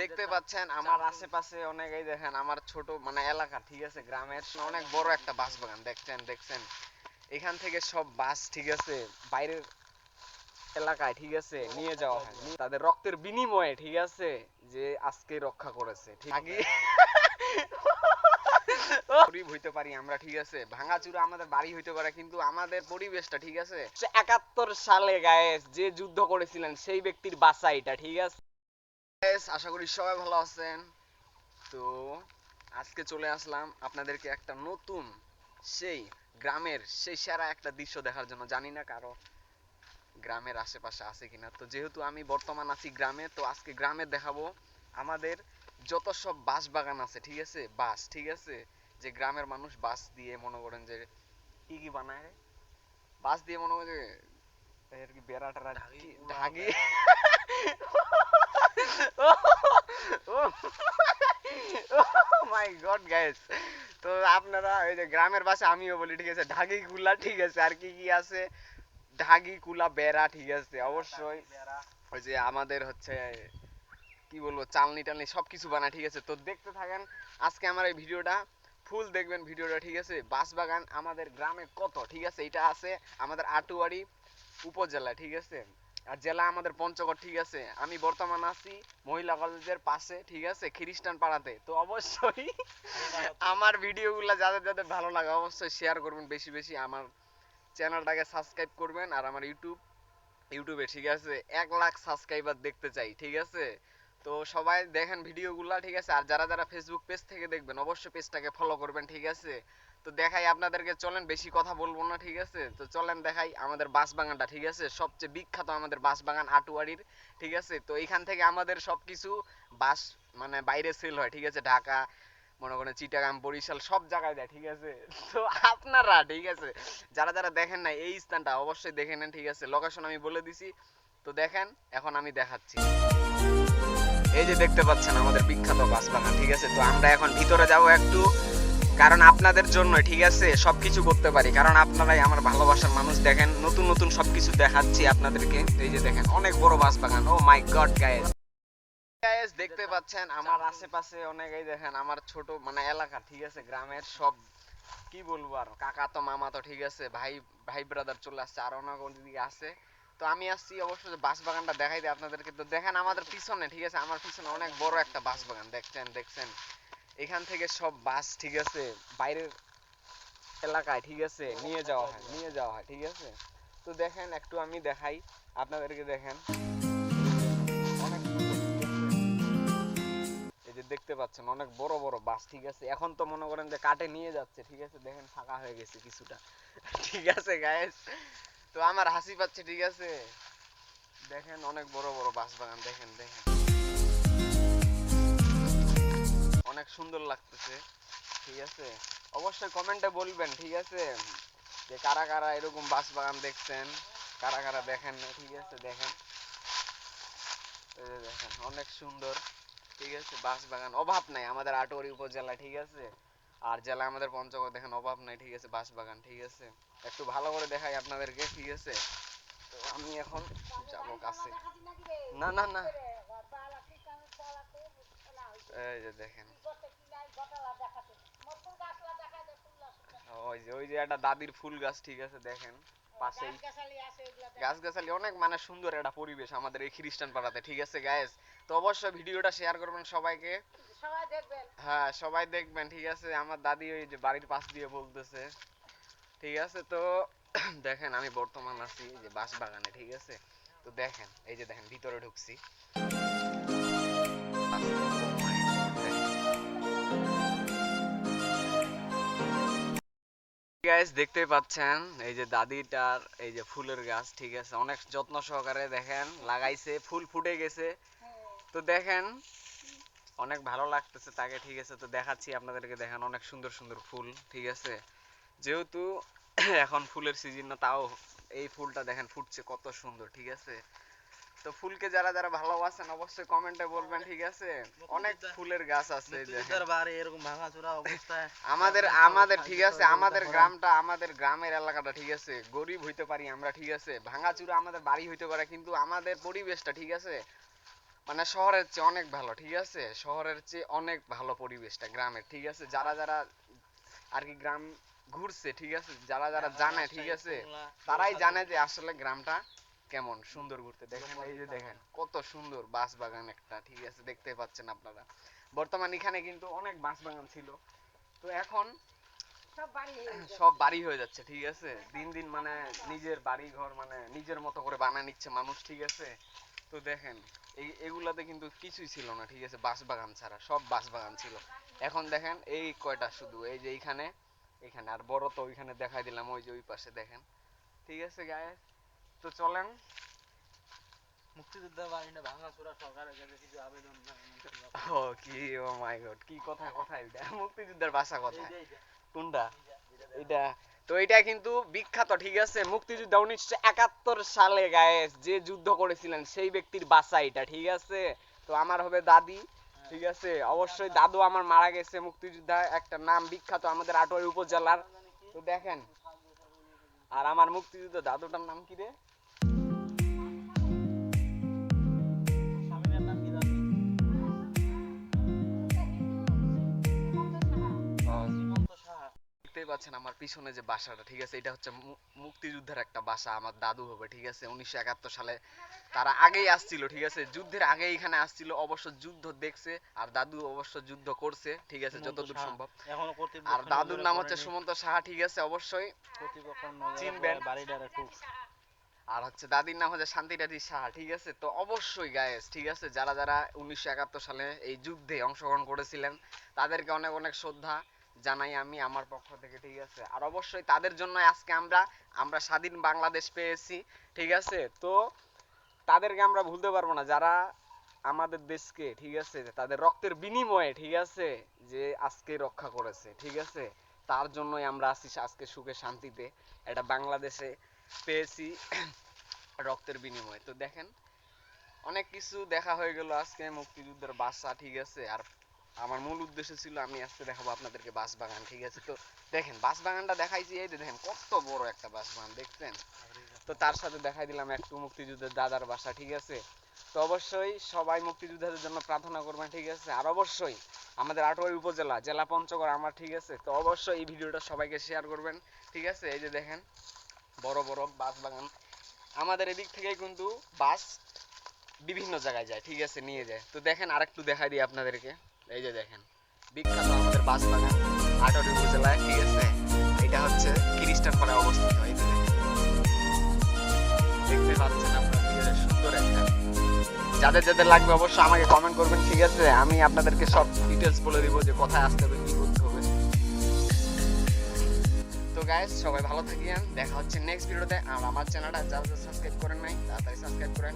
দেখতে পাচ্ছেন আমার আশেপাশে অনেক এই দেখেন আমার ছোট মানে এলাকা ঠিক আছে গ্রামের অনেক বড় একটা বাস বাগান দেখছেন দেখছেন। এখান থেকে সব বাস ঠিক আছে বাইরের এলাকায় ঠিক আছে নিয়ে যাওয়া হয়। তাদের রক্তের বিনিময়ে ঠিক আছে যে আজকে রক্ষা করেছে ঠিক আগে গরিব হইতে পারি আমরা ঠিক আছে। ভাঙাচুরা আমাদের বাড়ি হইতে পারে কিন্তু আমাদের পরিবেশটা ঠিক আছে। একাত্তর সালে গায়েস যে যুদ্ধ করেছিলেন সেই ব্যক্তির বাসা এটা ঠিক আছে। আশা করি সবাই ভালো আছেন। তো আজকে চলে আসলাম আপনাদেরকে একটা নতুন সেই গ্রামের সেই সেরা একটা দৃশ্য দেখার জন্য। জানি না কারও গ্রামের আশেপাশে আছে কিনা। তো যেহেতু আমি বর্তমান আছি গ্রামে তো আজকে গ্রামে দেখাবো আমাদের যত সব বাঁশ বাগান আছে ঠিক আছে? বাঁশ ঠিক আছে? যে গ্রামের মানুষ বাঁশ দিয়ে মনে করেন যে কি কি বানায়? বাঁশ দিয়ে মনে করেন যে এর কি বেড়া টেরা কি ঢাগি মাই গড গাইস তো আপনারা এই যে গ্রামের ভাষা আমিও বলি ঠিক আছে? ঢাগি কুলা ঠিক আছে? আর কি কি আছে? ঢাগি কুলা বেড়া ঠিক আছে? অবশ্যই ওই যে আমাদের হচ্ছে কি বলব চালনি টালনি সবকিছু বানায় ঠিক আছে? তো দেখতে থাকেন আজকে আমার এই ভিডিওটা। ফুল দেখবেন ভিডিওটা ঠিক আছে? বাঁশবাগান আমাদের গ্রামে কত ঠিক আছে? এটা আছে আমাদের আটুয়ারি উপজেলা ঠিক আছে? আর জেলা আমাদের পঞ্চগড়, ঠিক আছে? আমি বর্তমান আছি মহিলা কলেজের পাশে, ঠিক আছে? খ্রিস্টান পাড়াতে। তো অবশ্যই আমার ভিডিওগুলো যাদের যাদের ভালো লাগে অবশ্যই শেয়ার করবেন বেশি বেশি। আমার চ্যানেলটাকে সাবস্ক্রাইব করবেন আর আমার ইউটিউব ইউটিউবে ঠিক আছে? এক লাখ সাবস্ক্রাইবার দেখতে চাই, ঠিক আছে? তো সবাই দেখেন ভিডিওগুলা, ঠিক আছে? আর যারা যারা ফেসবুক পেজ থেকে দেখবেন, অবশ্যই পেজটাকে ফলো করবেন, ঠিক আছে? তো দেখাই আপনাদেরকে, চলেন বেশি কথা বলব না, ঠিক আছে? তো চলেন দেখাই আমাদের বাঁশবাগানটা, ঠিক আছে? সবচেয়ে বিখ্যাত আমাদের বাঁশবাগান আটুয়ারির, ঠিক আছে? তো এইখান থেকে আমাদের সবকিছু বাস মানে বাইরে সেল হয়, ঠিক আছে? ঢাকা, মনে করেন চিটাগাং, বরিশাল, সব জায়গায় দেয়, ঠিক আছে? তো আপনারা, ঠিক আছে? যারা যারা দেখেন না এই স্থানটা, অবশ্যই দেখে নেন, ঠিক আছে? লোকেশন আমি বলে দিছি। তো দেখেন, এখন আমি দেখাচ্ছি। এই যে দেখতে পাচ্ছেন আমাদের বিখ্যাত বাঁশবাগান ঠিক আছে? তো আমরা এখন ভিতরে যাব একটু, কারণ আপনাদের জন্য, ঠিক আছে, সবকিছু করতে পারি। কারণ আপনারাই আমার ভালোবাসার মানুষ, দেখেন, নতুন নতুন সবকিছু দেখাচ্ছি আপনাদেরকে। এই যে দেখেন, অনেক বড় বাঁশবাগান oh my god guys guys দেখতে পাচ্ছেন, আমার আশেপাশে অনেক এই দেখেন, আমার ছোট মানে এলাকা, ঠিক আছে, গ্রামের সব, কি বলব আর, কাকা তো মামা তো, ঠিক আছে, ভাই ভাই ব্রাদার চলে আসছে, আর অনেক দিকে আছে। তো আমি আসছি অবশ্যই বাঁশ বাগানটা দেখাই দিই আপনাদেরকে। তো দেখেন আমাদের পিছনে, ঠিক আছে? আমার পিছনে অনেক বড় একটা বাঁশ বাগান, দেখছেন? দেখছেন? এখান থেকে সব বাস, ঠিক আছে? বাইরের এলাকায়, ঠিক আছে? নিয়ে যাওয়া হয়, নিয়ে যাওয়া হয়, ঠিক আছে? তো দেখেন, একটু আমি দেখাই, আপনাদেরকে দেখেন? এই যে দেখতে পাচ্ছেন, অনেক বড় বড় বাস, ঠিক আছে? এখন তো মনে করেন যে কাটে নিয়ে যাচ্ছে, ঠিক আছে? দেখেন, ফাঁকা হয়ে গেছে কিছুটা। ঠিক আছে গায়েস তো আমার হাসি পাচ্ছে, ঠিক আছে? দেখেন অনেক বড় বড় বাস বাগান, দেখেন দেখেন। অনেক সুন্দর লাগতেছে, ঠিক আছে? অবশ্যই কমেন্টে বলবেন, ঠিক আছে? যে কারা কারা এরকম বাস বাগান দেখছেন, কারা কারা দেখেন না, ঠিক আছে? দেখেন। দেখেন, অনেক সুন্দর, ঠিক আছে? বাস বাগান, অভাব নাই আমাদের আটোয়ারি উপজেলা, ঠিক আছে? আর জেলা আমাদের পঞ্চগড় দেখেন, অভাব নাই, ঠিক আছে? বাস বাগান ঠিক আছে? একটু ভালো করে দেখাই আপনাদেরকে, ঠিক আছে? তো আমি এখন যাব কাছে। না না না। এই যে দেখেন। ওই যে ওই যে একটা দাদির ফুল গাছ, ঠিক আছে? দেখেন। পাশেই। গাছ গাছালি অনেক মানে সুন্দর একটা পরিবেশ আমাদের এই খ্রিস্টান পাড়াতে ঠিক আছে গায়েস তো অবশ্যই ভিডিওটা শেয়ার করবেন সবাইকে। সবাই দেখবেন। হ্যাঁ সবাই দেখবেন ঠিক আছে? আমার দাদি ওই যে বাড়ির পাশ দিয়ে বলতেছে ঠিক আছে? তো দেখেন আমি বর্তমান আছি যে বাঁশ বাগানে ঠিক আছে? তো দেখেন এই যে দেখেন ভিতরে ঢুকছি। গাইস দেখতেই পাচ্ছেন, এই যে দাদিটার এই যে ফুলের গাছ, ঠিক আছে? অনেক যত্ন সহকারে দেখেন, লাগাইছে, ফুল ফুটে গেছে। তো দেখেন, অনেক ভালো লাগতেছে তাকে, ঠিক আছে? তো দেখাচ্ছি আপনাদেরকে, দেখেন অনেক সুন্দর সুন্দর ফুল, ঠিক আছে? যেহেতু এখন ফুলের সিজন না, তাও এই ফুলটা দেখেন ফুটছে কত সুন্দর, ঠিক আছে? তো ফুলকে যারা যারা ভালোবাসেন অবশ্যই কমেন্টে বলবেন ঠিক আছে? অনেক ফুলের গাছ আছে এরকম ভাঙাচোরা অবস্থায় আমাদের আমাদের ঠিক আছে? আমাদের গ্রামটা আমাদের গ্রামের এলাকাটা ঠিক আছে? গরিব হইতে পারি আমরা ঠিক আছে? ভাঙাচুরা আমাদের বাড়ি হইতে পারে কিন্তু আমাদের পরিবেশটা ঠিক আছে? মানে শহরের চেয়ে অনেক ভালো ঠিক আছে? শহরের চেয়ে অনেক ভালো পরিবেশটা গ্রামের ঠিক আছে? যারা যারা আর কি গ্রাম ঘুরছে ঠিক আছে? যারা যারা জানে ঠিক আছে? তারাই জানে যে আসলে গ্রামটা কেমন সুন্দর ঘুরতে? দেখেন এই যে দেখেন কত সুন্দর বাঁশ বাগান একটা ঠিক আছে দেখতে পাচ্ছেন আপনারা। বর্তমান এখানে কিন্তু অনেক বাঁশ বাগান ছিল। তো এখন সব বাড়ি হয়ে যাচ্ছে ঠিক আছে? দিন দিন মানে নিজের বাড়ি ঘর মানে নিজের মতো করে বানায় নিচ্ছে মানুষ ঠিক আছে? তো দেখেন এই এগুলাতে কিন্তু কিছুই ছিল না ঠিক আছে? বাঁশ বাগান ছাড়া সব বাঁশ বাগান ছিল। এখন দেখেন এই কয়টা শুধু এই যে এইখানে এখানে আর বড় তো ওইখানে দেখাই দিলাম ওই যে ওই পাশে দেখেন। ঠিক আছে গায়ে তো চলেন। মুক্তিযোদ্ধা বাহিনী ভাঙাচোরা সরকারের কাছে কিছু আবেদন ও কি ও মাই গড কি কথা কথা এটা? মুক্তিযুদ্ধের ভাষা কথা কোনটা? এটা তো এটা কিন্তু বিখ্যাত ঠিক আছে? মুক্তিযুদ্ধ উনিশশো একাত্তর সালে গায়ে যে যুদ্ধ করেছিলেন সেই ব্যক্তির বাসা এটা ঠিক আছে? তো আমার হবে দাদি ঠিক আছে? অবশ্যই দাদু আমার মারা গেছে মুক্তিযোদ্ধা একটা নাম বিখ্যাত আমাদের আটোয়ারি উপজেলার। তো দেখেন। আর আমার মুক্তিযুদ্ধ দাদুটার নাম কি রে? পাচ্ছেন আমার পিছনে যে বাসাটা ঠিক আছে? এটা হচ্ছে মুক্তিযুদ্ধের একটা বাসা আমার দাদু হবে ঠিক আছে? উনিশশো একাত্তর সালে তারা আগেই আসছিল ঠিক আছে? যুদ্ধের আগে এখানে আসছিল অবশ্য যুদ্ধ দেখছে আর দাদু অবশ্য যুদ্ধ করছে ঠিক আছে? যতদূর সম্ভব। আর দাদুর নাম হচ্ছে। সুমন্ত সাহা ঠিক আছে? অবশ্যই। চিনবেন। আর হচ্ছে দাদির নাম হচ্ছে শান্তিরাজি সাহা ঠিক আছে? তো অবশ্যই গায়েস ঠিক আছে? যারা যারা উনিশশো একাত্তর সালে এই যুদ্ধে অংশগ্রহণ করেছিলেন তাদেরকে অনেক অনেক শ্রদ্ধা। জানাই আমি আমার পক্ষ থেকে, ঠিক আছে? আর অবশ্যই তাদের জন্য আজকে আমরা আমরা স্বাধীন বাংলাদেশ পেয়েছি, ঠিক আছে? তো তাদেরকে আমরা ভুলতে পারব না। যারা আমাদের দেশকে, ঠিক আছে, তাদের রক্তের বিনিময়ে, ঠিক আছে, যে আজকে রক্ষা করেছে, ঠিক আছে, তার জন্যই আমরা আছি আজকে সুখে শান্তিতে। এটা বাংলাদেশে পেয়েছি রক্তের বিনিময়ে। তো দেখেন, অনেক কিছু দেখা হয়ে গেল আজকে মুক্তিযুদ্ধের বাসা, ঠিক আছে, আর আমার মূল উদ্দেশ্য ছিল আমি আজকে দেখাবো আপনাদেরকে বাস বাগান ঠিক আছে? তো দেখেন বাস বাগানটা দেখাইছি, এই দেখেন, কত বড় একটা বাস বাগান দেখছেন? তো তার সাথে দেখাই দিলাম একটু মুক্তিযুদ্ধের দাদার বাসা, ঠিক আছে? তো অবশ্যই সবাই মুক্তিযোদ্ধাদের জন্য প্রার্থনা করবেন, ঠিক আছে? আর অবশ্যই আমাদের আটোয়ারি উপজেলা, জেলা পঞ্চগড় আমার, ঠিক আছে? তো অবশ্যই এই ভিডিওটা সবাইকে শেয়ার করবেন, ঠিক আছে? এই যে দেখেন, বড় বড় বাস বাগান আমাদের এদিক থেকে কিন্তু বাস বিভিন্ন জায়গায় যায়, ঠিক আছে? নিয়ে যায়। তো দেখেন, আরেকটু দেখাই দিই আপনাদেরকে। এই যে দেখেন, বিখ্যাত আমাদের বাস বাগান উপজেলায় এটা হচ্ছে পাড়ায় অবস্থিত, এই যে দেখতে পাচ্ছেন আপনারা সুন্দর একটা। যাদের যাদের লাগবে অবশ্যই আমাকে কমেন্ট করবেন, ঠিক আছে? আমি আপনাদেরকে সব ডিটেলস বলে দিব যে কোথায় আসতে হবে, কি করতে হবে। তো গাইস সবাই ভালো থাকিয়েন দেখা হচ্ছে নেক্সট ভিডিওতে আর আমার চ্যানেলটা যারা সাবস্ক্রাইব করেন নাই, তাড়াতাড়ি সাবস্ক্রাইব করে